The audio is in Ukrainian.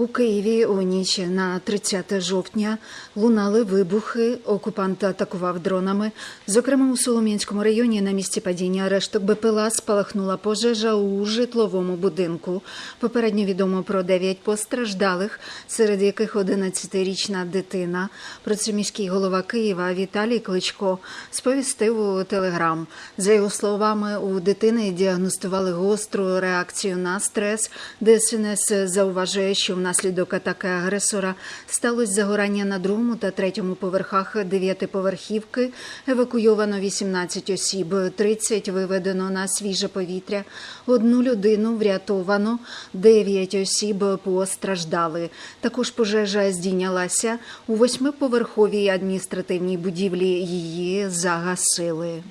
У Києві у ніч на 30 жовтня лунали вибухи. Окупант атакував дронами. Зокрема, у Солом'янському районі на місці падіння решток БПЛА спалахнула пожежа у житловому будинку. Попередньо відомо про 9 постраждалих, серед яких 11-річна дитина. Про це міський голова Києва Віталій Кличко сповістив у телеграм. За його словами, у дитини діагностували гостру реакцію на стрес. ДСНС зауважує, що внаслідок атаки агресора сталося загорання на другому та третьому поверхах дев'ятиповерхівки. Евакуйовано 18 осіб, 30 виведено на свіже повітря. Одну людину врятовано, 9 осіб постраждали. Також пожежа здійнялася у восьмиповерховій адміністративній будівлі. Її загасили.